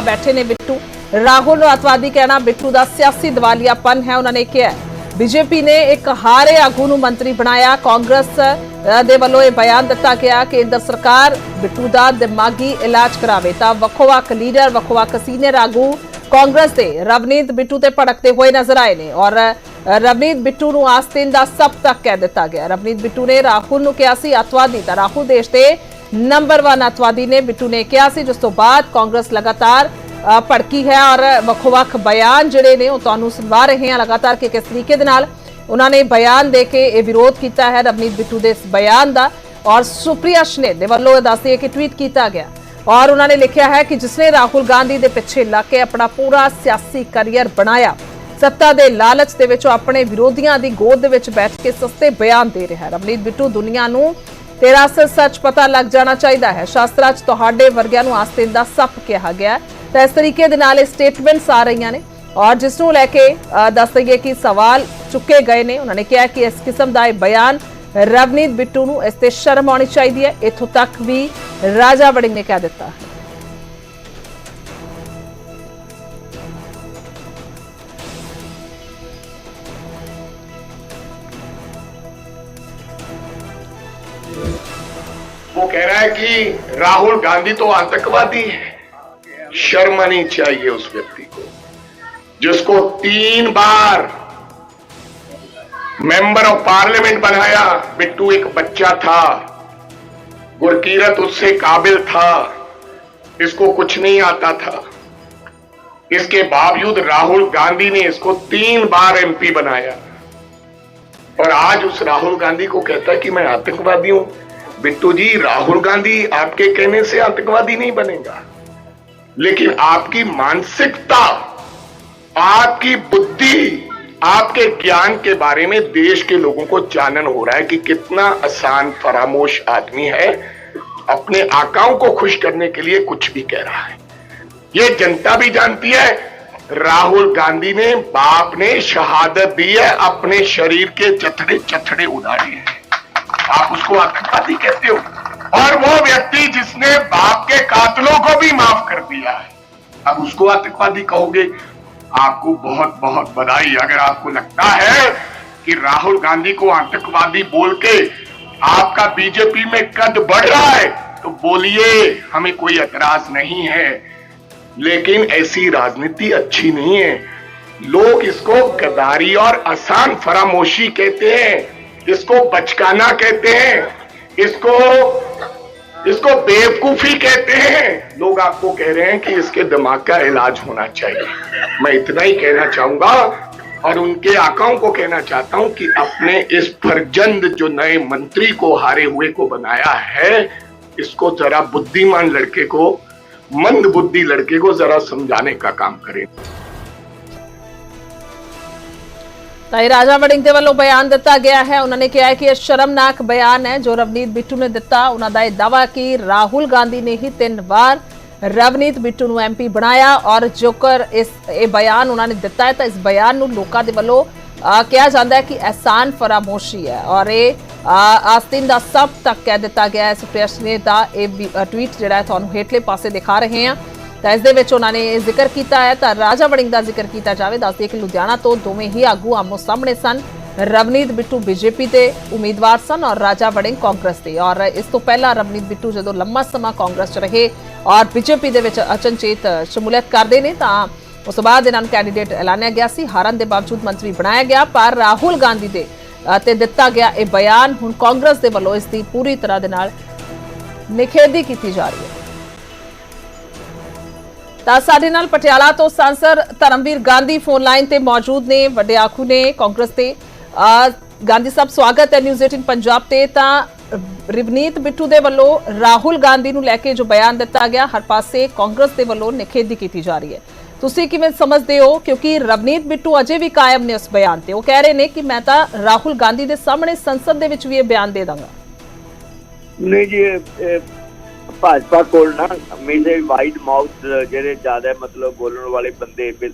ਬੈਠੇ ਨੇ ਬਿੱਟੂ। ਰਾਹੁਲ ਨੂੰ ਅਤਵਾਦੀ ਕਹਿਣਾ, ਬਿੱਟੂ ਦਾ ਸਿਆਸੀ ਦਿਵਾਲੀਆਪਨ ਹੈ, ਉਹਨਾਂ ਨੇ ਕਿਹਾ ਬੀਜੇਪੀ ਨੇ ਇੱਕ ਹਾਰੇ ਆਗੂ ਨੂੰ ਮੰਤਰੀ ਬਣਾਇਆ। ਕਾਂਗਰਸ ਦੇ ਵੱਲੋਂ ਇਹ ਬਿਆਨ ਦਿੱਤਾ ਗਿਆ ਕਿ ਕੇਂਦਰ ਸਰਕਾਰ ਬਿੱਟੂ ਦਾ ਦਿਮਾਗੀ ਇਲਾਜ ਕਰਾਵੇ। ਤਾਂ ਵੱਖੋ-ਵੱਖ ਲੀਡਰ, ਵੱਖੋ-ਵੱਖ ਸੀਨੀਅਰ ਆਗੂ ਕਾਂਗਰਸ ਦੇ ਰਵਨੀਤ ਬਿੱਟੂ ਤੇ ਭੜਕਦੇ ਹੋਏ ਨਜ਼ਰ ਆਏ ਨੇ ਔਰ ਰਵਨੀਤ ਬਿੱਟੂ ਨੂੰ ਆਸਤੀਨ ਦਾ ਸਭ ਤੱਕ ਕਹਿ ਦਿੱਤਾ ਗਿਆ। ਰਵਨੀਤ ਬਿੱਟੂ ਨੇ ਰਾਹੁਲ ਨੂੰ ਕਿਹਾ ਸੀ ਅਤਵਾਦੀ। ਤਾਂ ਰਾਹੁਲ ਦੇਸ਼ ਦੇ ਨੰਬਰ 1 ਅਤਵਾਦੀ ਨੇ ਬਿੱਟੂ ਨੇ ਕਿਹਾ ਸੀ, ਜਿਸ ਤੋਂ ਬਾਅਦ ਕਾਂਗਰਸ ਲਗਾਤਾਰ ਭੜਕੀ ਹੈ ਔਰ ਵੱਖੋ-ਵੱਖ ਬਿਆਨ ਜਿਹੜੇ ਨੇ ਉਹ ਤੁਹਾਨੂੰ ਸੁਣਵਾ ਰਹੇ ਹਾਂ। ਲਗਾਤਾਰ ਕਿ ਕਿਸ ਤਰੀਕੇ ਦੇ ਨਾਲ ਉਹਨਾਂ ਨੇ ਬਿਆਨ ਦੇ ਕੇ ਇਹ ਵਿਰੋਧ ਕੀਤਾ ਹੈ ਰਵਨੀਤ ਬਿੱਟੂ ਦੇ ਇਸ ਬਿਆਨ ਦਾ ਔਰ ਸੁਪ੍ਰਿਆ ਸ਼ਨੇ ਦੇ ਵੱਲੋਂ ਇਹ ਦੱਸਦੇ ਕਿ ਟਵੀਟ ਕੀਤਾ ਗਿਆ। ਔਰ ਉਹਨਾਂ ਨੇ ਲਿਖਿਆ ਹੈ ਕਿ ਜਿਸਨੇ ਰਾਹੁਲ ਗਾਂਧੀ ਦੇ ਪਿੱਛੇ ਲੱਗ ਕੇ ਆਪਣਾ ਪੂਰਾ ਸਿਆਸੀ ਕੈਰੀਅਰ ਬਣਾਇਆ, ਸੱਤਾ ਦੇ ਲਾਲਚ ਦੇ ਵਿੱਚ ਆਪਣੇ ਵਿਰੋਧੀਆਂ ਦੀ ਗੋਦ ਦੇ ਵਿੱਚ ਬੈਠ ਕੇ ਸਸਤੇ ਬਿਆਨ ਦੇ ਰਿਹਾ। ਰਵਨੀਤ ਬਿੱਟੂ ਦੁਨੀਆ ਨੂੰ ਤੇਰਾ ਅਸਲ ਸੱਚ ਪਤਾ ਲੱਗ ਜਾਣਾ ਚਾਹੀਦਾ ਹੈ। ਸ਼ਾਸਤਰਾਂ 'ਚ ਤੁਹਾਡੇ ਵਰਗਿਆਂ ਨੂੰ ਆਸਤੀਨ ਦਾ ਸੱਪ ਕਿਹਾ ਗਿਆ ਤਾਂ ਇਸ ਤਰੀਕੇ ਦੇ ਨਾਲ ਇਹ ਸਟੇਟਮੈਂਟਸ ਆ ਰਹੀਆਂ ਨੇ। ਔਰ ਜਿਸ ਨੂੰ ਲੈ ਕੇ ਅ, ਦੱਸ ਦਈਏ ਕਿ ਸਵਾਲ ਚੁੱਕੇ ਗਏ ਨੇ। ਉਹਨਾਂ ਨੇ ਕਿਹਾ ਕਿ ਇਸ ਕਿਸਮ ਦਾ ਇਹ ਬਿਆਨ ਰਵਨੀਤ ਬਿੱਟੂ ਨੂੰ ਇਸ ਤੇ ਸ਼ਰਮ ਆਉਣੀ ਚਾਹੀਦੀ ਹੈ। ਇੱਥੋਂ ਤੱਕ ਵੀ ਰਾਜਾ ਵੜਿੰਗ ਨੇ ਕਹਿ ਦਿੱਤਾ। है कि राहुल गांधी तो आतंकवादी है। शर्म चाहिए उस व्यक्ति को, जिसको तीन बार मेंबर ऑफ़ पार्लियामेंट बनाया। बिट्टू एक बच्चा था, गुरकीरत उससे काबिल था, इसको कुछ नहीं आता था। इसके बावजूद राहुल गांधी ने इसको तीन बार एमपी बनाया। और आज उस राहुल गांधी को कहता है कि मैं आतंकवादी हूँ। बिट्टू जी, राहुल गांधी आपके कहने से आतंकवादी नहीं बनेगा। लेकिन आपकी मानसिकता, आपकी बुद्धि, आपके ज्ञान के बारे में देश के लोगों को जानन हो रहा है कि कितना आसान फरामोश आदमी है। अपने आकाओं को खुश करने के लिए कुछ भी कह रहा है। ये जनता भी जानती है, राहुल गांधी ने बाप ने शहादत दी है, अपने शरीर के चथड़े चथड़े उड़ाए हैं। आप उसको आतंकवादी कहते हो। और वो व्यक्ति जिसने बाप के कातलों को भी माफ़ कर दिया है, अब उसको आतंकवादी कहोगे, आपको बहुत बहुत बधाई। अगर आपको लगता है कि राहुल गांधी को आतंकवादी बोल के आपका बीजेपी में कद बढ़ रहा है तो बोलिए, हमें कोई एतराज़ नहीं है। लेकिन ऐसी राजनीति अच्छी नहीं है। लोग इसको गदारी और आसान फरामोशी कहते हैं। इसको बचकाना कहते हैं। इसको इसको बेवकूफ़ी कहते हैं। लोग आपको कह रहे हैं कि इसके दिमाग का इलाज होना चाहिए। मैं इतना ही कहना चाहूँगा और उनके आकाओं को कहना चाहता हूँ कि अपने इस फरजंद जो नए मंत्री को हारे हुए को बनाया है, इसको जरा बुद्धिमान लड़के को, मंद बुद्धि लड़के को जरा समझाने का काम करें। ਤਾਂ ਇਹ ਰਾਜਾ ਵੜਿੰਗ ਦੇ ਵੱਲੋਂ ਬਿਆਨ ਦਿੱਤਾ ਗਿਆ ਹੈ। ਉਹਨਾਂ ਨੇ ਕਿਹਾ ਕਿ ਇਹ ਸ਼ਰਮਨਾਕ ਬਿਆਨ ਹੈ। ਜੋ ਰਵਨੀਤ ਬਿੱਟੂ ਨੇ ਦਿੱਤਾ ਉਹਨਾਂ ਦਾ ਇਹ ਦਾਵਾ ਕਿ ਰਾਹੁਲ ਗਾਂਧੀ ਨੇ ਹੀ ਤਿੰਨ ਵਾਰ ਰਵਨੀਤ ਬਿੱਟੂ ਨੂੰ ਐਮਪੀ ਬਣਾਇਆ ਔਰ ਜੋਕਰ ਇਸ ਇਹ ਬਿਆਨ ਉਹਨਾਂ ਨੇ ਦਿੱਤਾ ਹੈ ਤਾਂ ਇਸ ਬਿਆਨ ਨੂੰ ਲੋਕਾਂ ਦੇ ਵੱਲੋਂ ਕਿਹਾ ਜਾਂਦਾ ਹੈ ਕਿ ਅਹਿਸਾਨ ਫਰਾਮੋਸ਼ੀ ਹੈ। ਔਰ ਇਹ ਅਹ, ਆਸਤੀਨ ਦਾ ਸਭ ਤੱਕ ਕਹਿ ਦਿੱਤਾ ਗਿਆ ਹੈ। ਸੁਪ੍ਰਿਆ ਨੇ ਦਾ ਇਹ ਵੀ, ਟਵੀਟ ਜਿਹੜਾ ਹੈ ਤੁਹਾਨੂੰ ਹੇਠਲੇ ਪਾਸੇ ਦਿਖਾ ਰਹੇ ਹਾਂ। ਤਾਂ ਇਸ ਦੇ ਵਿੱਚ ਉਹਨਾਂ ਨੇ ਜ਼ਿਕਰ ਕੀਤਾ ਹੈ ਤਾਂ ਰਾਜਾ ਵੜਿੰਗ ਦਾ ਜ਼ਿਕਰ ਕੀਤਾ ਜਾਵੇ, ਦੱਸਦੇ ਕਿ ਲੁਧਿਆਣਾ ਤੋਂ ਦੋਵੇਂ ਹੀ ਆਗੂ ਆਮੋ ਸਾਹਮਣੇ ਸਨ। ਰਵਨੀਤ ਬਿੱਟੂ ਬੀਜੇਪੀ ਦੇ ਉਮੀਦਵਾਰ ਸਨ ਔਰ ਰਾਜਾ ਵੜਿੰਗ ਕਾਂਗਰਸ ਦੇ। ਔਰ ਇਸ ਤੋਂ ਪਹਿਲਾਂ ਰਵਨੀਤ ਬਿੱਟੂ ਜਦੋਂ ਲੰਮਾ ਸਮਾਂ ਕਾਂਗਰਸ 'ਚ ਰਹੇ ਔਰ ਬੀਜੇਪੀ ਦੇ ਵਿੱਚ ਅਚਨਚੇਤ ਸ਼ਮੂਲੀਅਤ ਕਰਦੇ ਨੇ ਤਾਂ ਉਸ ਤੋਂ ਬਾਅਦ ਇਹਨਾਂ ਨੂੰ ਕੈਂਡੀਡੇਟ ਐਲਾਨਿਆ ਗਿਆ ਸੀ। ਹਾਰਨ ਦੇ ਬਾਵਜੂਦ ਮੰਤਰੀ ਬਣਾਇਆ ਗਿਆ, ਪਰ ਰਾਹੁਲ ਗਾਂਧੀ ਦੇ, ਤੇ ਦਿੱਤਾ ਗਿਆ ਇਹ ਬਿਆਨ ਹੁਣ ਕਾਂਗਰਸ ਦੇ ਵੱਲੋਂ ਇਸ ਦੀ ਪੂਰੀ ਤਰ੍ਹਾਂ ਦੇ ਨਾਲ ਨਿਖੇਧੀ ਕੀਤੀ ਜਾ ਰਹੀ ਹੈ। ਤਾਂ ਸਾਡੇ ਨਾਲ ਪਟਿਆਲਾ ਤੋਂ ਸਾਂਸਦ ਧਰਮਵੀਰ ਗਾਂਧੀ ਫੋਨ ਲਾਈਨ ਤੇ ਮੌਜੂਦ ਨੇ। ਵੱਡੇ ਆਖੂ ਨੇ ਕਾਂਗਰਸ ਦੇ ਗਾਂਧੀ ਸਾਹਿਬ, ਸਵਾਗਤ ਹੈ ਨਿਊਜ਼ 18 ਪੰਜਾਬ ਤੇ। ਤਾਂ, ਰਿਵਨੀਤ ਬਿੱਟੂ ਦੇ ਵੱਲੋਂ ਰਾਹੁਲ ਗਾਂਧੀ ਨੂੰ ਲੈ ਕੇ ਜੋ ਬਿਆਨ ਦਿੱਤਾ ਗਿਆ, ਹਰ ਪਾਸੇ ਕਾਂਗਰਸ ਦੇ ਵੱਲੋਂ ਨਿਖੇਧੀ ਕੀਤੀ ਜਾ ਰਹੀ ਹੈ। ਤੁਸੀਂ ਕਿਵੇਂ ਸਮਝਦੇ ਹੋ? ਕਿਉਂਕਿ ਰਵਨੀਤ ਬਿੱਟੂ ਅਜੇ ਵੀ ਕਾਇਮ ਨੇ ਉਸ ਬਿਆਨ ਤੇ। ਉਹ ਕਹਿ ਰਹੇ ਨੇ ਕਿ ਮੈਂ ਤਾਂ ਰਾਹੁਲ ਗਾਂਧੀ ਦੇ ਸਾਹਮਣੇ ਸੰਸਦ ਦੇ ਵਿੱਚ ਵੀ ਇਹ ਬਿਆਨ ਦੇ ਦਾਂਗਾ। ਨਹੀਂ ਜੀ ਭਾਜਪਾ ਕੋਲ ਨਾ ਹਮੇਸ਼ਾ ਵਾਈਡ ਮਾਊਥ ਜਿਹੜੇ ਜ਼ਿਆਦਾ ਮਤਲਬ ਬੋਲਣ ਵਾਲੇ ਬੰਦੇ ਬੇ-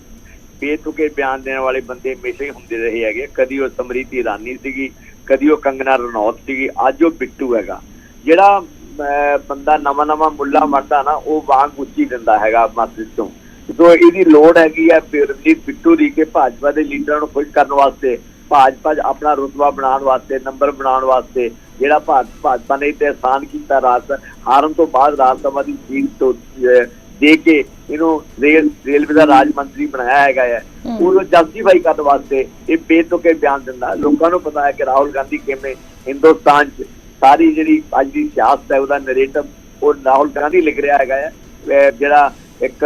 ਬੇਤੁਕੇ ਬਿਆਨ ਦੇਣ ਵਾਲੇ ਬੰਦੇ ਹਮੇਸ਼ਾ ਹੀ ਹੁੰਦੇ ਰਹੇ ਹੈਗੇ। ਕਦੀ ਉਹ ਸਮਰੀਤੀ ਇਰਾਨੀ ਸੀਗੀ ਕਦੀ ਉਹ ਕੰਗਨਾ ਰਣੌਤ ਸੀਗੀ ਅੱਜ ਉਹ ਬਿੱਟੂ ਹੈਗਾ। ਜਿਹੜਾ ਅਹ, ਬੰਦਾ ਨਵਾਂ ਨਵਾਂ ਮੁੱਲਾ ਮਰਦਾ ਨਾ ਉਹ ਵਾਂਗ ਉੱਚੀ ਦਿੰਦਾ ਹੈਗਾ ਮਸਜਿਦ ਤੋਂ ਸੋ ਇਹਦੀ ਲੋੜ ਹੈਗੀ ਹੈ ਫਿਰ ਬਿੱਟੂ ਦੀ ਕਿ ਭਾਜਪਾ ਦੇ ਲੀਡਰਾਂ ਨੂੰ ਖੁਸ਼ ਕਰਨ ਵਾਸਤੇ ਭਾਜਪਾ ਆਪਣਾ ਰੁਤਬਾ ਬਣਾਉਣ ਵਾਸਤੇ ਨੰਬਰ ਬਣਾਉਣ ਵਾਸਤੇ ਜਿਹੜਾ ਭਾਜ- ਭਾਜਪਾ ਨੇ ਤੇ ਆਸਾਨ ਕੀਤਾ ਰਾਤ ਹਾਰਨ ਤੋਂ ਬਾਅਦ ਰਾਜ ਸਭਾ ਦੀ ਸੀਟ ਤੋਂ ਦੇ ਕੇ ਇਹਨੂੰ ਰੇਲ ਰੇਲਵੇ ਦਾ ਰਾਜ ਮੰਤਰੀ ਬਣਾਇਆ ਹੈਗਾ ਹੈ। ਉਹਨੂੰ ਜਸਟੀਫਾਈ ਕਰਨ ਵਾਸਤੇ ਇਹ ਬੇਤੁਕੇ ਬਿਆਨ ਦਿੰਦਾ ਲੋਕਾਂ ਨੂੰ ਪਤਾ ਹੈ ਕਿ ਰਾਹੁਲ ਗਾਂਧੀ ਕਿਵੇਂ ਹਿੰਦੁਸਤਾਨ 'ਚ ਸਾਰੀ ਜਿਹੜੀ ਅੱਜ ਦੀ ਸਿਆਸਤ ਹੈ ਉਹਦਾ ਨੈਰੇਟਿਵ ਉਹ ਰਾਹੁਲ ਗਾਂਧੀ ਲਿਖ ਰਿਹਾ ਹੈਗਾ ਹੈ। ਜਿਹੜਾ ਇੱਕ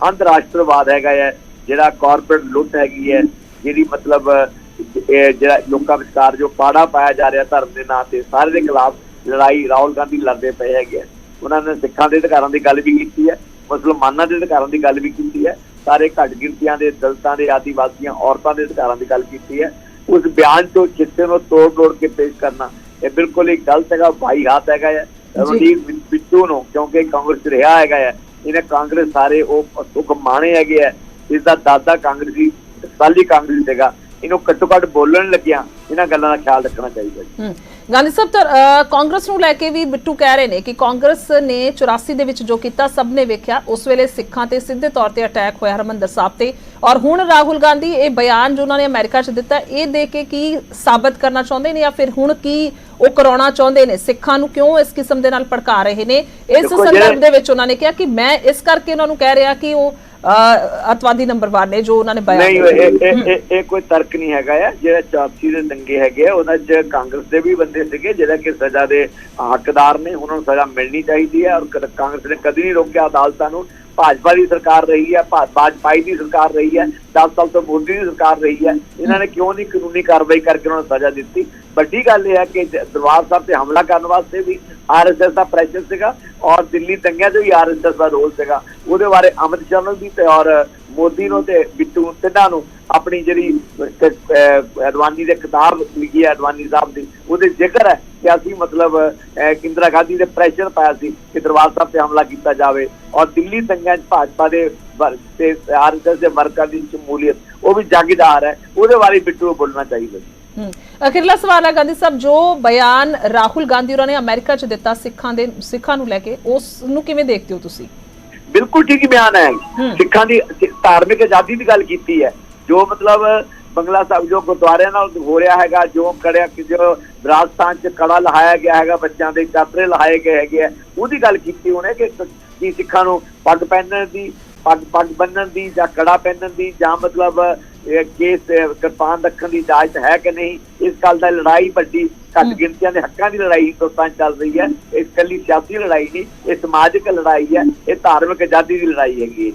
ਅੰਤਰਰਾਸ਼ਟਰਵਾਦ ਹੈਗਾ ਹੈ ਜਿਹੜਾ ਕਾਰਪੋਰੇਟ ਲੁੱਟ ਹੈਗੀ ਹੈ ਜਿਹੜੀ ਮਤਲਬ ਜਿਹੜਾ ਲੋਕਾਂ ਵਿਚਕਾਰ ਜੋ ਪਾੜਾ ਪਾਇਆ ਜਾ ਰਿਹਾ ਧਰਮ ਦੇ ਨਾਂ ਤੇ ਸਾਰੇ ਦੇ ਖਿਲਾਫ ਲੜਾਈ ਰਾਹੁਲ ਗਾਂਧੀ ਲੜਦੇ ਪਏ ਹੈਗੇ। ਉਹਨਾਂ ਨੇ ਸਿੱਖਾਂ ਦੇ ਅਧਿਕਾਰਾਂ ਦੀ ਗੱਲ ਵੀ ਕੀਤੀ ਹੈ ਮੁਸਲਮਾਨਾਂ ਦੇ ਅਧਿਕਾਰਾਂ ਦੀ ਗੱਲ ਵੀ ਕੀਤੀ ਹੈ ਸਾਰੇ ਘੱਟ ਗਿਣਤੀਆਂ ਦੇ ਦਲਿਤਾਂ ਦੇ ਆਦੀਵਾਸੀਆਂ ਔਰਤਾਂ ਦੇ ਅਧਿਕਾਰਾਂ ਦੀ ਗੱਲ ਕੀਤੀ ਹੈ। ਉਸ ਬਿਆਨ ਤੋਂ ਚਿੱਤੇ ਨੂੰ ਤੋੜ ਤੋੜ ਕੇ ਪੇਸ਼ ਕਰਨਾ ਇਹ ਬਿਲਕੁਲ ਹੀ ਗਲਤ ਹੈਗਾ ਭਾਈ ਹੱਥ ਹੈਗਾ ਹੈ ਬਿ- ਬਿੱਟੂ ਨੂੰ ਕਿਉਂਕਿ ਕਾਂਗਰਸ ਰਿਹਾ ਹੈਗਾ ਹੈ ਇਹਨੇ ਕਾਂਗਰਸ ਸਾਰੇ ਉਹ ਸੁਖ ਮਾਣੇ ਹੈਗੇ ਹੈ ਇਸ ਦਾ ਦਾਦਾ ਕਾਂਗਰਸੀ ਸਾਲੀ ਕਾਂਗਰਸੀ ਸੀਗਾ। ਇਹਨੂੰ ਘੱਟੋ ਘੱਟ ਬੋਲਣ ਲੱਗਿਆ ਇਹਨਾਂ ਗੱਲਾਂ ਦਾ ਖਿਆਲ ਰੱਖਣਾ ਚਾਹੀਦਾ ਜੀ। ਗਾਂਧੀ ਸਾਹਿਬ ਤਾਂ ਕਾਂਗਰਸ ਨੂੰ ਲੈ ਕੇ ਵੀ ਬਿੱਟੂ ਕਹਿ ਰਹੇ ਨੇ ਕਿ ਕਾਂਗਰਸ ਨੇ 84 ਦੇ ਵਿੱਚ ਜੋ ਕੀਤਾ ਸਭ ਨੇ ਵੇਖਿਆ ਉਸ ਵੇਲੇ ਸਿੱਖਾਂ ਤੇ ਸਿੱਧੇ ਤੌਰ ਤੇ ਅਟੈਕ ਹੋਇਆ ਹਰਮੰਦਰ ਸਾਹਿਬ ਤੇ। ਔਰ ਹੁਣ ਰਾਹੁਲ ਗਾਂਧੀ ਇਹ ਬਿਆਨ ਜੋ ਉਹਨਾਂ ਨੇ ਅਮਰੀਕਾ 'ਚ ਦਿੱਤਾ ਇਹ ਦੇ ਕੇ ਕੀ ਸਾਬਤ ਕਰਨਾ ਚਾਹੁੰਦੇ ਨੇ ਜਾਂ ਫਿਰ ਹੁਣ ਕੀ ਉਹ ਕਰਾਉਣਾ ਚਾਹੁੰਦੇ ਨੇ? ਸਿੱਖਾਂ ਨੂੰ ਕਿਉਂ ਇਸ ਕਿਸਮ ਦੇ ਨਾਲ ਭੜਕਾ ਰਹੇ ਨੇ? ਇਸ ਸੰਦਰਭ ਦੇ ਵਿੱਚ ਉਹਨਾਂ ਨੇ ਕਿਹਾ ਕਿ ਮੈਂ ਇਸ ਕਰਕੇ ਉਹਨਾਂ ਨੂੰ ਕਹਿ ਰਿਹਾ ਕਿ ਉਹ ਅੱਤਵਾਦੀ ਨੰਬਰ 1 ਨੇ ਜੋ ਉਹਨਾਂ ਨੇ ਬਿਆਨ ਨਹੀਂ। ਇਹ ਕੋਈ ਤਰਕ ਨਹੀਂ ਹੈਗਾ ਆ ਜਿਹੜਾ ਚਾਪਸੀ ਦੇ ਦੰਗੇ ਹੈਗੇ ਆ ਉਹਨਾਂ 'ਚ ਕਾਂਗਰਸ ਦੇ ਵੀ ਬੰਦੇ ਸੀਗੇ ਜਿਹੜਾ ਕਿ ਸਜ਼ਾ ਦੇ ਹੱਕਦਾਰ ਨੇ ਉਹਨਾਂ ਨੂੰ ਸਜ਼ਾ ਮਿਲਣੀ ਚਾਹੀਦੀ ਹੈ ਔਰ ਕਾਂਗਰਸ ਨੇ ਕਦੀ ਨਹੀਂ ਰੋਕਿਆ ਅਦਾਲਤਾਂ ਨੂੰ। ਭਾਜਪਾ ਦੀ ਸਰਕਾਰ ਰਹੀ ਹੈ ਭਾ- ਵਾਜਪਾਈ ਦੀ ਸਰਕਾਰ ਰਹੀ ਹੈ 10 ਸਾਲ ਤੋਂ ਮੋਦੀ ਦੀ ਸਰਕਾਰ ਰਹੀ ਹੈ। ਇਹਨਾਂ ਨੇ ਕਿਉਂ ਨਹੀਂ ਕਾਨੂੰਨੀ ਕਾਰਵਾਈ ਕਰਕੇ ਉਹਨਾਂ ਨੂੰ ਸਜ਼ਾ ਦਿੱਤੀ? ਵੱਡੀ ਗੱਲ ਇਹ ਹੈ ਕਿ ਦਰਬਾਰ ਸਾਹਿਬ ਤੇ ਹਮਲਾ ਕਰਨ ਵਾਸਤੇ ਵੀ ਆਰਐਸਐਸ ਦਾ ਪ੍ਰੈਸ਼ਰ ਸੀਗਾ। ਔਰ ਦਿੱਲੀ ਦੰਗਿਆਂ 'ਚ ਵੀ ਆਰਐਸਐਸ ਦਾ ਰੋਲ ਸੀਗਾ ਉਹਦੇ ਬਾਰੇ ਅਮਿਤ ਸ਼ਾਹ ਨੂੰ ਵੀ ਤੇ ਔਰ ਮੋਦੀ ਨੂੰ ਤੇ ਬਿੱਟੂ ਨੂੰ ਤਿੰਨਾਂ ਨੂੰ ਆਪਣੀ ਜਿਹੜੀ ਅਡਵਾਨੀ ਦੇ ਕਿਤਾਬ ਲਿਖੀ ਹੈ ਅਡਵਾਨੀ ਸਾਹਿਬ ਦੀ। ਉਹਦੇ ਜ਼ਿਕਰ ਹੈ ਕਿ ਅਸੀਂ ਮਤਲਬ ਅਹ, ਇੰਦਰਾ ਗਾਂਧੀ ਦੇ ਪ੍ਰੈਸ਼ਰ ਪਾਇਆ ਸੀ ਕਿ ਦਰਬਾਰ ਸਾਹਿਬ ਤੇ ਹਮਲਾ ਕੀਤਾ ਜਾਵੇ। ਔਰ ਦਿੱਲੀ ਦੰਗਿਆਂ 'ਚ ਭਾਜਪਾ ਦੇ ਵਰ- ਤੇ ਆਰਐਸਐਸ ਦੇ ਵਰਕਰਾਂ ਦੀ ਸ਼ਮੂਲੀਅਤ ਉਹ ਵੀ ਜਾਗੀਦਾਰ ਹੈ। ਉਹਦੇ ਬਾਰੇ ਬਿੱਟੂ ਨੂੰ ਬੋਲਣਾ ਚਾਹੀਦਾ। ਸੀ ਅਖਿਰਲਾ ਸਵਾਲ ਹੈ ਗਾਂਧੀ ਸਾਹਿਬ ਜੋ ਬਿਆਨ ਰਾਹੁਲ ਗਾਂਧੀ ਹੋਰਾਂ ਨੇ ਅਮਰੀਕਾ 'ਚ ਦਿੱਤਾ ਸਿੱਖਾਂ ਦੇ ਸਿੱਖਾਂ ਨੂੰ ਲੈ ਕੇ ਉਸ ਨੂੰ ਕਿਵੇਂ ਦੇਖਦੇ ਹੋ ਤੁਸੀਂ? ਬਿਲਕੁਲ ਠੀਕ ਬਿਆਨ ਹੈ। ਸਿੱਖਾਂ ਦੀ ਧਾਰਮਿਕ ਆਜ਼ਾਦੀ ਦੀ ਗੱਲ ਕੀਤੀ ਹੈ। ਜੋ ਮਤਲਬ ਬੰਗਲਾ ਸਾਹਿਬ ਜੋ ਗੁਰਦੁਆਰਿਆਂ ਨਾਲ ਹੋ ਰਿਹਾ ਹੈਗਾ ਜੋ ਕੜਿਆ ਕਿ ਜੋ ਰਾਜਸਥਾਨ ਚ ਕੜਾ ਲਹਾਇਆ ਗਿਆ ਹੈਗਾ ਬੱਚਿਆਂ ਦੇ ਚਾਤਰੇ ਲਹਾਏ ਗਏ ਹੈਗੇ ਉਹਦੀ ਗੱਲ ਕੀਤੀ ਉਹਨੇ ਕਿ ਕਿ ਸਿੱਖਾਂ ਨੂੰ ਪੱਗ ਪਹਿਨਣ ਦੀ ਪੱਗ ਪੱਗ ਬੰਨਣ ਦੀ ਜਾਂ ਕੜਾ ਪਹਿਨਣ ਦੀ ਜਾਂ ਮਤਲਬ ਕੇਸ ਕਿਰਪਾਨ ਰੱਖਣ ਦੀ ਇਜਾਜ਼ਤ ਹੈ ਕਿ ਨਹੀਂ? ਇਸ ਗੱਲ ਦਾ ਲੜਾਈ ਵੱਡੀ ਘੱਟ। ਗਿਣਤੀਆਂ ਦੇ ਹੱਕਾਂ ਦੀ ਲੜਾਈ ਹਿੰਦੁਸਤਾਨ ਚੱਲ ਰਹੀ ਹੈ। ਇਹ ਇਕੱਲੀ ਸਿਆਸੀ ਲੜਾਈ ਨਹੀਂ ਇਹ ਸਮਾਜਿਕ ਲੜਾਈ ਹੈ ਇਹ ਧਾਰਮਿਕ ਆਜ਼ਾਦੀ ਦੀ ਲੜਾਈ ਹੈਗੀ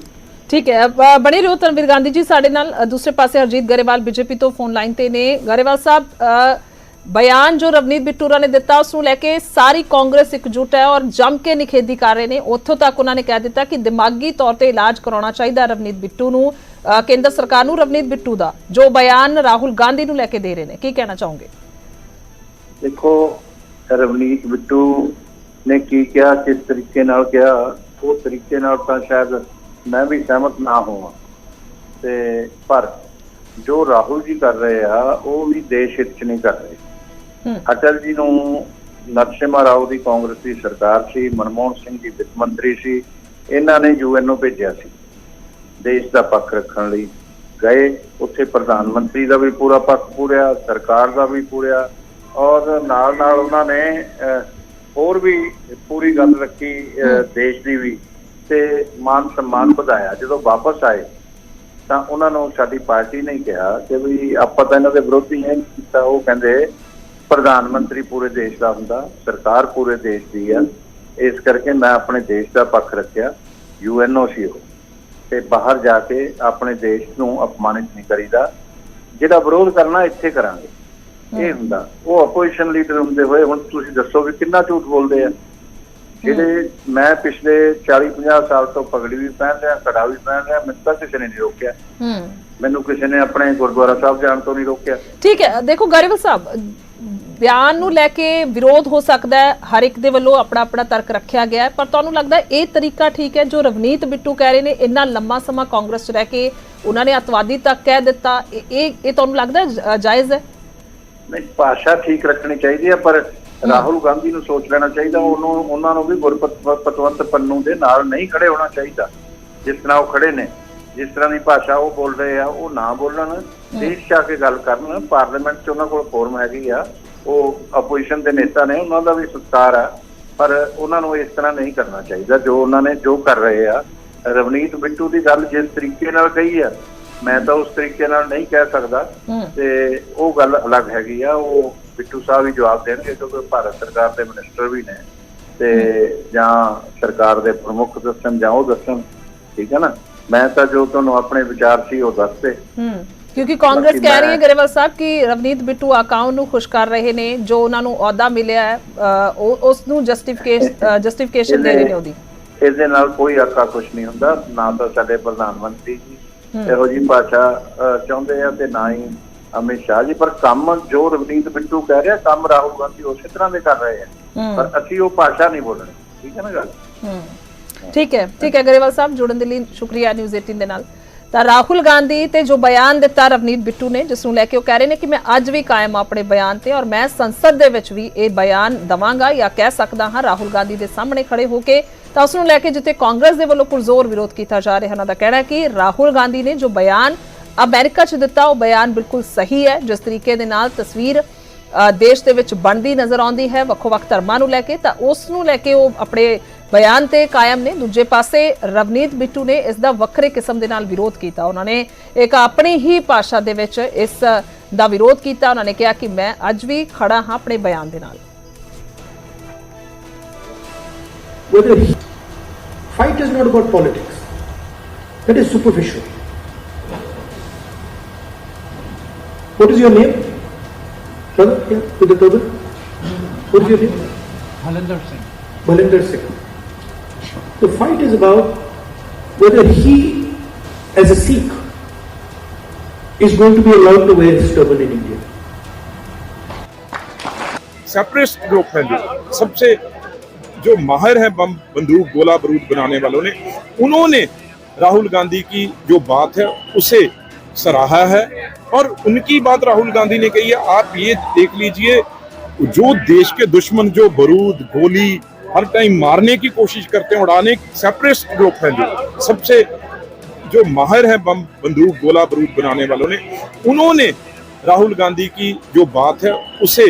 ਠੀਕ ਹੈ ਬਣੇ ਰਹੋ ਤਨਵੀਰ ਗਾਂਧੀ ਜੀ ਸਾਡੇ ਨਾਲ ਦੂਸਰੇ ਪਾਸੇ ਹਰਜੀਤ ਗਰੇਵਾਲ ਬੀਜੇਪੀ ਤੋਂ ਫੋਨ ਲਾਈਨ ਤੇ ਨੇ। ਗਰੇਵਾਲ ਸਾਹਿਬ ਬਿਆਨ ਜੋ ਰਵਨੀਤ ਬਿੱਟੂਰਾ ਨੇ ਦਿੱਤਾ ਉਸ ਨੂੰ ਲੈ ਕੇ ਸਾਰੀ ਕਾਂਗਰਸ ਇਕਜੁੱਟ ਹੈ ਔਰ ਜੰਮ ਕੇ ਨਿਖੇਧੀ ਕਰ ਰਹੇ ਨੇ। ਉੱਥੋਂ ਤੱਕ ਉਹਨਾਂ ਨੇ ਕਹਿ ਦਿੱਤਾ ਕਿ ਦਿਮਾਗੀ ਤੌਰ ਤੇ ਇਲਾਜ ਕਰਾਉਣਾ ਚਾਹੀਦਾ ਰਵਨੀਤ ਬਿੱਟੂ ਨੂੰ। ਕੇਂਦਰ ਸਰਕਾਰ ਨੂੰ ਰਵਨੀਤ ਬਿੱਟੂ ਦਾ ਜੋ ਬਿਆਨ ਰਾਹੁਲ ਗਾਂਧੀ ਨੂੰ ਲੈ ਕੇ ਦੇ ਰਹੇ ਨੇ ਕੀ ਕਹਿਣਾ ਚਾਹੋਗੇ? ਦੇਖੋ ਰਵਨੀਤ ਬਿੱਟੂ ਨੇ ਕੀ ਕਿਹਾ ਕਿਸ ਤਰੀਕੇ ਨਾਲ ਕਿਹਾ ਉਹ ਤਰੀਕੇ ਨਾਲ ਤਾਂ ਸ਼ਾਇਦ ਮੈਂ ਵੀ ਸਹਿਮਤ ਨਾ ਹੋਵਾਂ। ਤੇ ਪਰ ਜੋ ਰਾਹੁਲ ਜੀ ਕਰ ਰਹੇ ਆ ਉਹ ਵੀ ਦੇਸ਼ ਹਿੱਤ ਚ ਨਹੀਂ ਕਰ ਰਹੇ। ਅਟਲ ਜੀ ਨੂੰ ਨਰਸਿਮਹਾ ਰਾਓ ਦੀ ਕਾਂਗਰਸ ਦੀ ਸਰਕਾਰ ਸੀ ਮਨਮੋਹਨ ਸਿੰਘ ਜੀ ਵਿੱਤ ਮੰਤਰੀ ਸੀ ਇਹਨਾਂ ਨੇ ਯੂਐਨ ਨੂੰ ਭੇਜਿਆ ਸੀ। ਦੇਸ਼ ਦਾ ਪੱਖ ਰੱਖਣ ਲਈ ਗਏ। ਉੱਥੇ ਪ੍ਰਧਾਨ ਮੰਤਰੀ ਦਾ ਵੀ ਪੂਰਾ ਪੱਖ ਪੂਰਿਆ ਸਰਕਾਰ ਦਾ ਵੀ ਪੂਰਿਆ ਔਰ ਨਾਲ ਨਾਲ ਉਹਨਾਂ ਨੇ ਹੋਰ ਵੀ ਪੂਰੀ ਗੱਲ ਰੱਖੀ ਦੇਸ਼ ਦੀ ਵੀ ਤੇ ਮਾਨ ਸਨਮਾਨ ਵਧਾਇਆ। ਜਦੋਂ ਵਾਪਸ ਆਏ ਤਾਂ ਉਹਨਾਂ ਨੂੰ ਸਾਡੀ ਪਾਰਟੀ ਨੇ ਕਿਹਾ ਕਿ ਵੀ ਆਪਾਂ ਤਾਂ ਇਹਨਾਂ ਦੇ ਵਿਰੋਧੀ ਨਹੀਂ ਕੀਤਾ ਉਹ ਕਹਿੰਦੇ ਪ੍ਰਧਾਨ ਮੰਤਰੀ ਪੂਰੇ ਦੇਸ਼ ਦਾ ਹੁੰਦਾ ਸਰਕਾਰ ਪੂਰੇ ਦੇਸ਼ ਦੀ ਹੈ ਇਸ ਕਰਕੇ ਮੈਂ ਆਪਣੇ ਦੇਸ਼ ਦਾ ਪੱਖ ਰੱਖਿਆ। ਯੂਐਨਓ ਸੀ ਉਹ। ਤੇ ਬਾਹਰ ਜਾ ਕੇ ਆਪਣੇ ਦੇਸ਼ ਨੂੰ ਅਪਮਾਨਿਤ ਨਹੀਂ ਕਰੀਦਾ। ਜਿਹੜਾ ਵਿਰੋਧ ਕਰਨਾ ਇੱਥੇ ਕਰਾਂਗੇ। ਇਹ ਹੁੰਦਾ। ਉਹ ਆਪੋਜੀਸ਼ਨ ਲੀਡਰ ਹੁੰਦੇ ਹੋਏ ਹੁਣ ਤੁਸੀਂ ਦੱਸੋ ਵੀ ਕਿੰਨਾ ਝੂਠ ਬੋਲਦੇ ਆ। ਜਿਹੜੇ ਮੈਂ ਪਿਛਲੇ 40 50 ਸਾਲ ਤੋਂ ਪਗੜੀ ਵੀ ਪਹਿਨ ਰਿਹਾ ਕੜਾ ਵੀ ਪਹਿਨ ਰਿਹਾ ਮੈਨੂੰ ਤਾਂ ਕਿਸੇ ਨੇ ਨਹੀਂ ਰੋਕਿਆ। ਹੂੰ। ਮੈਨੂੰ ਕਿਸੇ ਨੇ ਆਪਣੇ ਗੁਰਦੁਆਰਾ ਸਾਹਿਬ ਜਾਣ ਤੋਂ ਨਹੀਂ ਰੋਕਿਆ। ਠੀਕ ਹੈ। ਦੇਖੋ ਗਰੇਵਾਲ ਸਾਹਿਬ ਬਿਆਨ ਨੂੰ ਲੈ ਕੇ ਵਿਰੋਧ ਹੋ ਸਕਦਾ ਹੈ, ਹਰ ਇੱਕ ਦੇ ਵੱਲੋਂ ਆਪਣਾ ਆਪਣਾ ਤਰਕ ਰੱਖਿਆ ਗਿਆ ਹੈ, ਪਰ ਤੁਹਾਨੂੰ ਲੱਗਦਾ ਇਹ ਤਰੀਕਾ ਠੀਕ ਹੈ ਜੋ ਰਵਨੀਤ ਬਿੱਟੂ ਕਹਿ ਰਹੇ ਨੇ, ਇੰਨਾ ਲੰਮਾ ਸਮਾਂ ਕਾਂਗਰਸ 'ਚ ਰਹਿ ਕੇ ਉਹਨਾਂ ਨੇ ਅਤਵਾਦੀ ਤੱਕ ਕਹਿ ਦਿੱਤਾ, ਇਹ ਇਹ ਇਹ ਤੁਹਾਨੂੰ ਲੱਗਦਾ ਹੈ ਜਾਇਜ਼ ਹੈ? ਨਹੀਂ, ਭਾਸ਼ਾ ਠੀਕ ਰੱਖਣੀ ਚਾਹੀਦੀ ਹੈ, ਪਰ ਰਾਹੁਲ ਗਾਂਧੀ ਨੂੰ ਸੋਚ ਲੈਣਾ ਚਾਹੀਦਾ, ਉਹਨੂੰ, ਉਹਨਾਂ ਨੂੰ ਵੀ ਗੁਰਪਤ ਪੰਨੂ ਦੇ ਨਾਲ ਨਹੀਂ ਖੜੇ ਹੋਣਾ ਚਾਹੀਦਾ। ਜਿਸ ਤਰ੍ਹਾਂ ਉਹ ਖੜੇ ਨੇ, ਜਿਸ ਤਰ੍ਹਾਂ ਦੀ ਭਾਸ਼ਾ ਉਹ ਬੋਲ ਰਹੇ ਆ, ਉਹ ਨਾ ਬੋਲਣ, ਦੇਸ਼ 'ਚ ਆ ਕੇ ਗੱਲ ਕਰਨ, ਪਾਰਲੀਮੈਂਟ 'ਚ ਉਹਨਾਂ ਕੋਲ ਫੋਰਮ ਹੈਗੀ ਆ ਉਹ ਆਪੋਜੀਸ਼ਨ ਦੇ ਨੇਤਾ ਨੇ ਉਹਨਾਂ ਦਾ ਵੀ ਸਤਿਕਾਰ ਆ ਪਰ ਉਹਨਾਂ ਨੂੰ ਇਸ ਤਰ੍ਹਾਂ ਨਹੀਂ ਕਰਨਾ ਚਾਹੀਦਾ। ਜੋ ਉਹਨਾਂ ਨੇ ਜੋ ਕਰ ਰਹੇ ਆ ਰਵਨੀਤ ਬਿੱਟੂ ਦੀ ਗੱਲ ਜਿਸ ਤਰੀਕੇ ਨਾਲ ਕਹੀ ਆ ਮੈਂ ਤਾਂ ਉਸ ਤਰੀਕੇ ਨਾਲ ਨਹੀਂ ਕਹਿ ਸਕਦਾ। ਤੇ ਉਹ ਗੱਲ ਅਲੱਗ ਹੈਗੀ ਆ ਉਹ ਬਿੱਟੂ ਸਾਹਿਬ ਹੀ ਜਵਾਬ ਦੇਣਗੇ ਕਿਉਂਕਿ ਭਾਰਤ ਸਰਕਾਰ ਦੇ ਮਿਨਿਸਟਰ ਵੀ ਨੇ। ਤੇ ਜਾਂ ਸਰਕਾਰ ਦੇ ਪ੍ਰਮੁੱਖ ਦੱਸਣ ਜਾਂ ਉਹ ਦੱਸਣ ਠੀਕ ਹੈ ਨਾ? ਮੈਂ ਤਾਂ ਜੋ ਤੁਹਾਨੂੰ ਆਪਣੇ ਵਿਚਾਰ ਸੀ ਉਹ ਦੱਸਦੇ ਹੂੰ। ਕਿਉਂਕਿ ਕਾਂਗਰਸ ਕਹਿ ਰਹੀ ਹੈ ਗਰੇਵਾਲ ਸਾਹਿਬ ਕਿ ਰਵਨੀਤ ਬਿੱਟੂ ਅਕਾਊਂਟ ਨੂੰ ਖੁਸ਼ ਕਰ ਰਹੇ ਨੇ ਜੋ ਉਹਨਾਂ ਨੂੰ ਅਹੁਦਾ ਮਿਲਿਆ ਹੈ ਉਸ ਨੂੰ ਜਸਟੀਫਿਕੇਸ਼ਨ ਜਸਟੀਫਿਕੇਸ਼ਨ ਦੇ ਰਹੇ ਨੇ ਉਹਦੀ। ਇਹਦੇ ਨਾਲ ਕੋਈ ਆਕਾ ਕੁਝ ਨਹੀਂ ਹੁੰਦਾ ਨਾ ਤਾਂ ਸਾਡੇ ਪ੍ਰਧਾਨ ਮੰਤਰੀ ਜੀ ਇਹੋ ਜੀ ਭਾਸ਼ਾ ਚਾਹੁੰਦੇ ਆ ਤੇ ਨਾ ਹੀ ਅਮਿਤ ਸ਼ਾਹ ਜੀ। ਪਰ ਕੰਮ ਜੋ ਰਵਨੀਤ ਬਿੱਟੂ ਕਹਿ ਰਿਹਾ ਕੰਮ ਰਾਹੁਲ ਗਾਂਧੀ ਉਸੇ ਤਰ੍ਹਾਂ ਦੇ ਕਰ ਰਹੇ ਆ। ਪਰ ਅਸੀਂ ਉਹ ਭਾਸ਼ਾ ਨਹੀਂ ਬੋਲਣੀ ਠੀਕ ਹੈ ਨਾ ਗੱਲ? ਠੀਕ ਹੈ ਠੀਕ ਹੈ ਗਰੇਵਾਲ ਸਾਹਿਬ ਜੁੜਨ ਦੇ ਲਈ ਸ਼ੁਕਰੀਆ ਨਿਊਜ਼ 18 ਦੇ ਨਾਲ। ਤਾਂ ਰਾਹੁਲ ਗਾਂਧੀ ਤੇ ਜੋ ਬਿਆਨ ਦਿੱਤਾ ਰਵਨੀਤ ਬਿੱਟੂ ਨੇ, ਜਿਸ ਨੂੰ ਲੈ ਕੇ ਉਹ ਕਹਿ ਰਹੇ ਨੇ ਕਿ ਮੈਂ ਅੱਜ ਵੀ ਕਾਇਮ ਹਾਂ ਆਪਣੇ ਬਿਆਨ ਤੇ ਔਰ ਮੈਂ ਸੰਸਦ ਦੇ ਵਿੱਚ ਵੀ ਇਹ ਬਿਆਨ ਦਵਾਂਗਾ ਜਾਂ ਕਹਿ ਸਕਦਾ ਹਾਂ ਰਾਹੁਲ ਗਾਂਧੀ ਦੇ ਸਾਹਮਣੇ ਖੜੇ ਹੋ ਕੇ। ਤਾਂ ਉਸ ਨੂੰ ਲੈ ਕੇ ਜਿੱਥੇ ਕਾਂਗਰਸ ਦੇ ਵੱਲੋਂ ਪੁਰਜ਼ੋਰ ਵਿਰੋਧ ਕੀਤਾ ਜਾ ਰਿਹਾ, ਉਹਨਾਂ ਦਾ ਕਹਿਣਾ ਹੈ ਕਿ ਰਾਹੁਲ ਗਾਂਧੀ ਨੇ ਜੋ ਬਿਆਨ ਅਮਰੀਕਾ 'ਚ ਦਿੱਤਾ, ਉਹ ਬਿਆਨ ਬਿਲਕੁਲ ਸਹੀ ਹੈ। ਜਿਸ ਤਰੀਕੇ ਦੇ ਨਾਲ ਤਸਵੀਰ ਦੇਸ਼ ਦੇ ਵਿੱਚ ਬਣਦੀ ਨਜ਼ਰ ਆਉਂਦੀ ਹੈ, ਵੱਖੋ-ਵੱਖ ਧਰਮਾਂ ਨੂੰ ਲੈ ਕੇ, ਤਾਂ ਉਸ ਨੂੰ ਲੈ ਕੇ ਉਹ ਆਪਣੇ ਬਿਆਨ ਤੇ ਕਾਇਮ ਨੇ ਦੂਜੇ ਪਾਸੇ ਰਵਨੀਤ ਬਿੱਟੂ ਨੇ ਇਸ ਦਾ ਵੱਖਰੇ ਕਿਸਮ ਦੇ ਨਾਲ ਵਿਰੋਧ ਕੀਤਾ ਉਹਨਾਂ ਨੇ ਇੱਕ ਆਪਣੀ ਹੀ ਭਾਸ਼ਾ ਦੇ ਵਿੱਚ ਇਸ ਦਾ ਵਿਰੋਧ ਕੀਤਾ ਉਹਨਾਂ ਨੇ ਕਿਹਾ ਕਿ ਮੈਂ ਅੱਜ ਵੀ ਖੜਾ ਹਾਂ ਆਪਣੇ ਬਿਆਨ ਦੇ ਨਾਲ whether he, fight is not about politics. That is superficial. What is your name? Brother, here, with the turban. What is your name? Halinder Singh. Balinder Singh. The fight is about whether he, as a Sikh, is going to be allowed to wear his turban in India. Separatist group है जो सबसे जो माहिर है बम बंदूक गोला बारूद बनाने वालों ने उन्होंने राहुल गांधी की जो बात है उसे सराहा है और उनकी बात राहुल गांधी ने कही है आप ये देख लीजिए जो देश के दुश्मन जो बारूद गोली हर टाइम मारने की कोशिश करते हैं उड़ाने सेपरेटिस्ट ग्रुप है जो सबसे जो माहिर है बम बंदूक गोला बारूद बनाने वालों ने उन्होंने राहुल गांधी की जो बात है उसे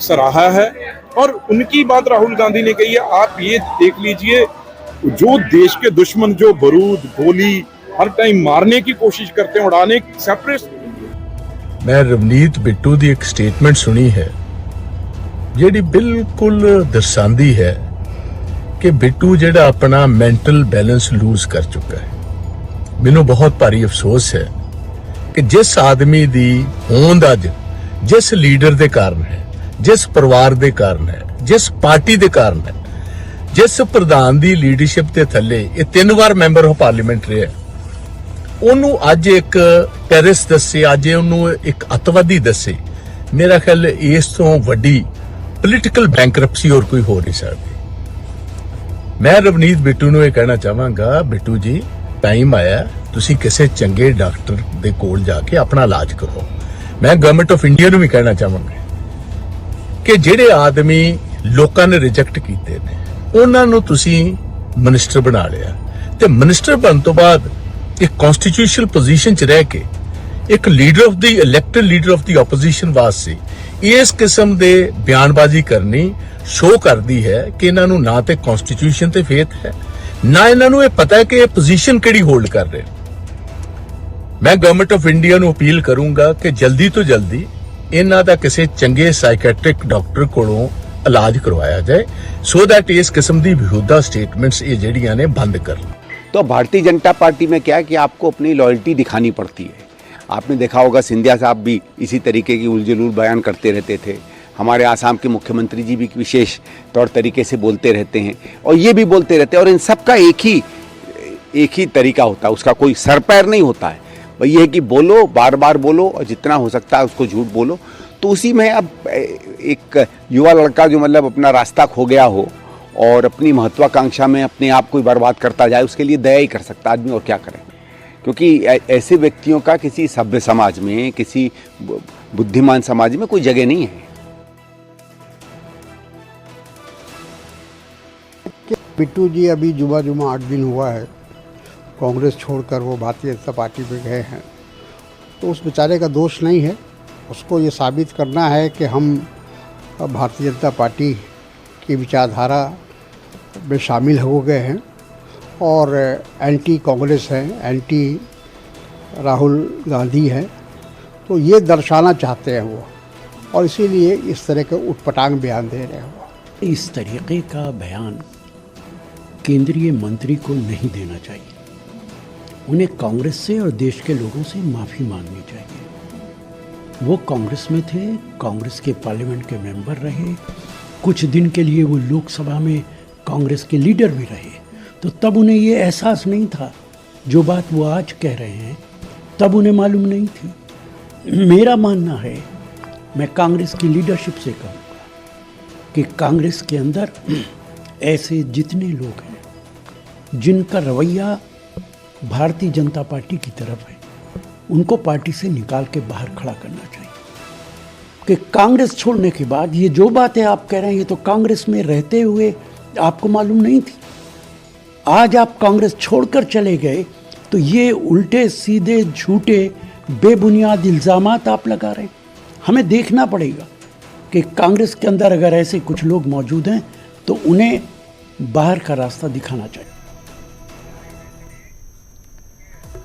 सराहा है और उनकी बात राहुल गांधी ने कही है आप ये देख लीजिए जो देश के दुश्मन जो बारूद गोली हर टाइम मारने की कोशिश करते हैं उड़ाने सेपरेट ਮੈਂ ਰਵਨੀਤ ਬਿੱਟੂ ਦੀ ਇੱਕ ਸਟੇਟਮੈਂਟ ਸੁਣੀ ਹੈ ਜਿਹੜੀ ਬਿਲਕੁਲ ਦਰਸਾਉਂਦੀ ਹੈ ਕਿ ਬਿੱਟੂ ਜਿਹੜਾ ਆਪਣਾ ਮੈਂਟਲ ਬੈਲੈਂਸ ਲੂਜ਼ ਕਰ ਚੁੱਕਾ ਹੈ। ਮੈਨੂੰ ਬਹੁਤ ਭਾਰੀ ਅਫਸੋਸ ਹੈ ਕਿ ਜਿਸ ਆਦਮੀ ਦੀ ਹੋਂਦ ਅੱਜ, ਜਿਸ ਲੀਡਰ ਦੇ ਕਾਰਨ ਹੈ, ਜਿਸ ਪਰਿਵਾਰ ਦੇ ਕਾਰਨ ਹੈ, ਜਿਸ ਪਾਰਟੀ ਦੇ ਕਾਰਨ ਹੈ, ਜਿਸ ਪ੍ਰਧਾਨ ਦੀ ਲੀਡਰਸ਼ਿਪ ਦੇ ਥੱਲੇ ਇਹ ਤਿੰਨ ਵਾਰ ਮੈਂਬਰ ਆਫ ਪਾਰਲੀਮੈਂਟ ਰਿਹਾ ਉਹਨੂੰ ਅੱਜ ਇੱਕ ਟੈਰਰਿਸਟ ਦੱਸੇ, ਅੱਜ ਉਹਨੂੰ ਇੱਕ ਅਤਵਾਦੀ ਦੱਸੇ। ਮੇਰਾ ਖਿਆਲ ਇਸ ਤੋਂ ਵੱਡੀ ਪੋਲੀਟੀਕਲ ਬੈਂਕਰਪਸੀ ਹੋਰ ਕੋਈ ਹੋ ਨਹੀਂ ਸਕਦੀ। ਮੈਂ ਰਵਨੀਤ ਬਿੱਟੂ ਨੂੰ ਇਹ ਕਹਿਣਾ ਚਾਹਾਂਗਾ, ਬਿੱਟੂ ਜੀ ਟਾਈਮ ਆਇਆ। ਤੁਸੀਂ ਕਿਸੇ ਚੰਗੇ ਡਾਕਟਰ ਦੇ ਕੋਲ ਜਾ ਕੇ ਆਪਣਾ ਇਲਾਜ ਕਰੋ। ਮੈਂ ਗਵਰਨਮੈਂਟ ਆਫ ਇੰਡੀਆ ਨੂੰ ਵੀ ਕਹਿਣਾ ਚਾਹਾਂਗਾ ਕਿ ਜਿਹੜੇ ਆਦਮੀ ਲੋਕਾਂ ਨੇ ਰਿਜੈਕਟ ਕੀਤੇ ਨੇ, ਉਹਨਾਂ ਨੂੰ ਤੁਸੀਂ ਮਿਨਿਸਟਰ ਬਣਾ ਲਿਆ। ਤੇ ਮਿਨਿਸਟਰ ਬਣਨ ਤੋਂ ਬਾਅਦ ਇੱਕ ਕਨਸਟੀਟਿਊਸ਼ਨਲ ਪੋਜੀਸ਼ਨ 'ਚ ਰਹਿ ਕੇ ਇੱਕ leader of the elected leader of the opposition ਵਾਸਤੇ ਇਸ ਕਿਸਮ ਦੇ ਬਿਆਨਬਾਜ਼ੀ ਕਰਨੀ ਸ਼ੋ ਕਰਦੀ ਹੈ ਕਿ ਇਹਨਾਂ ਨੂੰ ਨਾ ਤੇ ਕਨਸਟੀਟਿਊਸ਼ਨ ਤੇ ਫੇਥ ਹੈ ਨਾ ਇਹਨਾਂ ਨੂੰ ਇਹ ਪਤਾ ਹੈ ਕਿ ਇਹ ਪੋਜੀਸ਼ਨ ਕਿਹੜੀ ਹੋਲਡ ਕਰ ਰਹੇ ਮੈਂ ਗਵਰਨਮੈਂਟ ਆਫ ਇੰਡੀਆ ਨੂੰ ਅਪੀਲ ਕਰੂੰਗਾ ਕਿ ਜਲਦੀ ਤੋਂ ਜਲਦੀ ਇਹਨਾਂ ਦਾ ਕਿਸੇ ਚੰਗੇ ਸਾਈਕੈਟ੍ਰਿਕ ਡਾਕਟਰ ਕੋਲੋਂ ਇਲਾਜ ਕਰਵਾਇਆ ਜਾਏ ਸੋ that ਇਸ ਕਿਸਮ ਦੀ ਵਿਹੁਦਾ ਸਟੇਟਮੈਂਟਸ ਇਹ ਜਿਹੜੀਆਂ ਨੇ ਬੰਦ ਕਰਨ तो भारतीय जनता पार्टी में क्या है कि आपको अपनी लॉयल्टी दिखानी पड़ती है आपने देखा होगा सिंधिया साहब भी इसी तरीके की उलझुल बयान करते रहते थे। हमारे आसाम के मुख्यमंत्री जी भी विशेष तौर तरीके से बोलते रहते हैं और ये भी बोलते रहते हैं और इन सब का एक ही एक ही तरीका होता है, उसका कोई सर पैर नहीं होता है। ये है कि बोलो बार बार बोलो और जितना हो सकता है उसको झूठ बोलो। तो उसी में अब एक युवा लड़का जो मतलब अपना रास्ता खो गया हो और अपनी महत्वाकांक्षा में अपने आप को बर्बाद करता जाए, उसके लिए दया ही कर सकता आदमी, और क्या करे? क्योंकि ऐसे व्यक्तियों का किसी सभ्य समाज में, किसी बुद्धिमान समाज में कोई जगह नहीं है। बिट्टू जी, अभी जुमा जुमा आठ दिन हुआ है। कांग्रेस छोड़कर वो भारतीय जनता पार्टी में गए हैं। तो उस बेचारे का दोष नहीं है। उसको ये साबित करना है कि हम भारतीय जनता पार्टी की विचारधारा में शामिल हो गए हैं। और एंटी कांग्रेस हैं एंटी राहुल गांधी हैं। तो ये दर्शाना चाहते हैं वो। और इसीलिए इस तरह के उटपटांग बयान दे रहे हैं वो। इस तरीके का बयान केंद्रीय मंत्री को नहीं देना चाहिए। उन्हें कांग्रेस से और देश के लोगों से माफ़ी मांगनी चाहिए। वो कांग्रेस में थे, कांग्रेस के पार्लियामेंट के मेंबर रहे। कुछ दिन के लिए वो लोकसभा में कांग्रेस के लीडर भी रहे। तो तब उन्हें ये एहसास नहीं था, जो बात वो आज कह रहे हैं, तब उन्हें मालूम नहीं थी। मेरा मानना है, मैं कांग्रेस की लीडरशिप से कहूँगा, कि कांग्रेस के अंदर ऐसे जितने लोग हैं, जिनका रवैया भारतीय जनता पार्टी की तरफ़ है, उनको पार्टी से निकाल के बाहर खड़ा करना चाहिए। कि कांग्रेस छोड़ने के बाद ये जो बातें आप कह रहे हैं, ये तो कांग्रेस में रहते हुए आपको मालूम नहीं थी। आज आप कांग्रेस छोड़कर चले गए तो ये उल्टे, सीधे, झूठे, बेबुनियाद इल्ज़ाम आप लगा रहे हैं। हमें देखना पड़ेगा कि कांग्रेस के अंदर अगर ऐसे कुछ लोग मौजूद हैं तो उन्हें बाहर का रास्ता दिखाना चाहिए।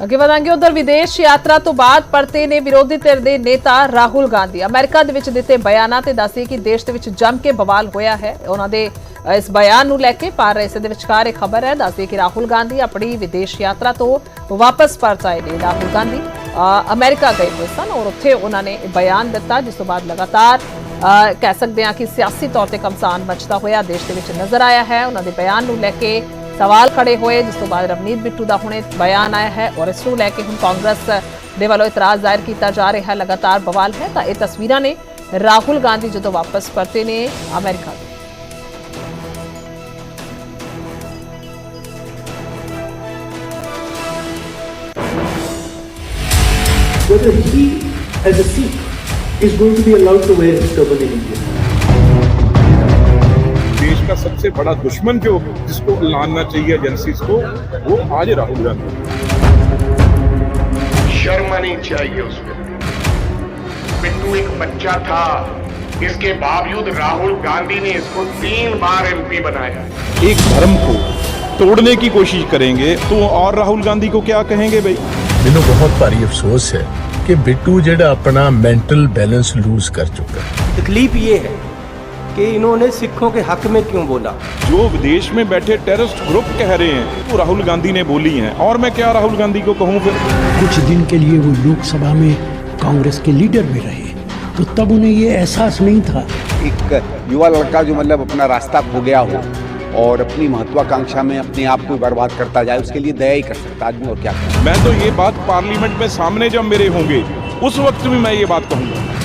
ਅੱਗੇ ਵਧਾਂਗੇ ਉਧਰ ਵਿਦੇਸ਼ ਯਾਤਰਾ ਤੋਂ ਬਾਅਦ ਪਰਤੇ ਨੇ ਵਿਰੋਧੀ ਧਿਰ ਦੇ ਨੇਤਾ ਰਾਹੁਲ ਗਾਂਧੀ। ਅਮਰੀਕਾ ਦੇ ਵਿੱਚ ਦਿੱਤੇ ਬਿਆਨਾਂ ਤੇ ਦੱਸੇ ਕਿ ਦੇਸ਼ ਦੇ ਵਿੱਚ ਜੰਮ ਕੇ ਬਵਾਲ ਹੋਇਆ ਹੈ। ਉਹਨਾਂ ਦੇ ਇਸ ਬਿਆਨ ਨੂੰ ਲੈ ਕੇ ਪਾਰ ਰਹੇ ਦੇ ਵਿਚਕਾਰ ਇਹ ਖਬਰ ਹੈ। ਦੱਸਦੇ ਕਿ ਰਾਹੁਲ ਗਾਂਧੀ ਆਪਣੀ ਵਿਦੇਸ਼ ਯਾਤਰਾ ਤੋਂ ਵਾਪਸ ਪਰਤ ਆਏ ਨੇ। ਰਾਹੁਲ ਗਾਂਧੀ ਅ, ਅਮਰੀਕਾ ਗਏ ਹੋਏ ਸਨ ਔਰ ਉੱਥੇ ਉਹਨਾਂ ਨੇ ਇਹ ਬਿਆਨ ਦਿੱਤਾ ਜਿਸ ਤੋਂ ਬਾਅਦ ਲਗਾਤਾਰ ਕਹਿ ਸਕਦੇ ਹਾਂ ਕਿ ਸਿਆਸੀ ਤੌਰ ਤੇ ਕਮਸਾਨ ਮਚਦਾ ਹੋਇਆ ਦੇਸ਼ ਦੇ ਵਿੱਚ ਨਜ਼ਰ ਆਇਆ ਹੈ। ਉਹਨਾਂ ਦੇ ਬਿਆਨ ਨੂੰ ਲੈ ਕੇ ਸਵਾਲ ਖੜੇ ਹੋਏ ਜਿਸ ਤੋਂ ਬਾਅਦ ਰਵਨੀਤ ਬਿੱਟੂ ਦਾ ਹੁਣੇ ਬਿਆਨ ਆਇਆ ਹੈ ਔਰ ਇਸ ਨੂੰ ਲੈ ਕੇ ਹੁਣ ਕਾਂਗਰਸ ਦੇ ਵੱਲੋਂ ਇਤਰਾਜ਼ ਜ਼ਾਹਿਰ ਕੀਤਾ ਜਾ ਰਿਹਾ ਹੈ ਲਗਾਤਾਰ ਬਵਾਲ ਹੈ ਤਾਂ ਇਹ ਤਸਵੀਰਾਂ ਨੇ ਰਾਹੁਲ ਗਾਂਧੀ ਜਦੋਂ ਵਾਪਸ ਪਰਤੇ ਨੇ ਅਮਰੀਕਾ ਤੋਂ whether he, as a Sikh, is going to be allowed to wear his in India. देश का सबसे बड़ा दुश्मन जो जिसको लाना चाहिए एजेंसीज को वो आज राहुल गांधी शर्म आनी चाहिए उसको बिट्टू एक बच्चा था इसके बावजूद राहुल गांधी ने इसको तीन बार एमपी बनाया एक धर्म को तोड़ने की कोशिश करेंगे तो और राहुल गांधी को क्या कहेंगे भाई ਮੈਨੂੰ ਬਹੁਤ ਭਾਰੀ ਅਫਸੋਸ ਹੈ ਕਿ ਬਿੱਟੂ ਜਿਹੜਾ ਆਪਣਾ ਮੈਂਟਲ ਬੈਲੈਂਸ ਲੂਜ਼ ਕਰ ਚੁੱਕਾ ਹੈ तकलीफ ये है कि इन्होंने सिखों के हक में क्यों बोला? जो विदेश में बैठे टेररिस्ट ग्रुप कह रहे हैं वो राहुल गांधी ने बोली हैं। और मैं क्या राहुल गांधी को कहूँ फिर? कुछ दिन के लिए वो लोकसभा में कांग्रेस के लीडर भी रहे। तो तब उन्हें ये एहसास नहीं था। एक युवा लड़का जो मतलब अपना रास्ता खो गया हो और अपनी महत्वाकांक्षा में अपने आप को बर्बाद करता जाए उसके लिए दया ही कर सकता आदमी और क्या मैं तो ये बात पार्लियामेंट में सामने जब मेरे होंगे उस वक्त भी मैं ये बात कहूँगा।